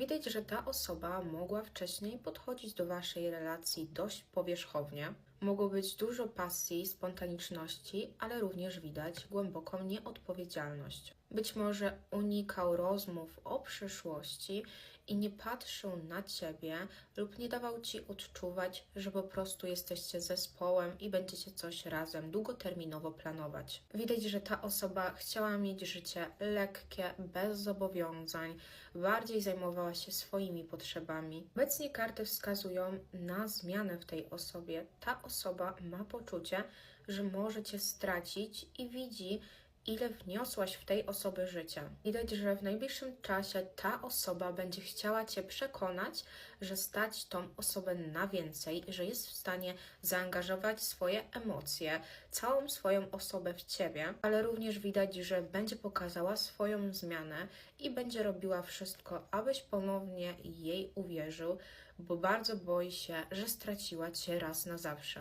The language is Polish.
Widać, że ta osoba mogła wcześniej podchodzić do waszej relacji dość powierzchownie. Mogło być dużo pasji, spontaniczności, ale również widać głęboką nieodpowiedzialność. Być może unikał rozmów o przyszłości i nie patrzył na ciebie lub nie dawał ci odczuwać, że po prostu jesteście zespołem i będziecie coś razem długoterminowo planować. Widać, że ta osoba chciała mieć życie lekkie, bez zobowiązań, bardziej zajmowała się swoimi potrzebami. Obecnie karty wskazują na zmianę w tej osobie. Ta ma poczucie, że może cię stracić i widzi, ile wniosłaś w tej osoby życia. Widać, że w najbliższym czasie ta osoba będzie chciała Cię przekonać, że stać tą osobę na więcej, że jest w stanie zaangażować swoje emocje, całą swoją osobę w Ciebie, ale również widać, że będzie pokazała swoją zmianę i będzie robiła wszystko, abyś ponownie jej uwierzył, bo bardzo boi się, że straciła Cię raz na zawsze.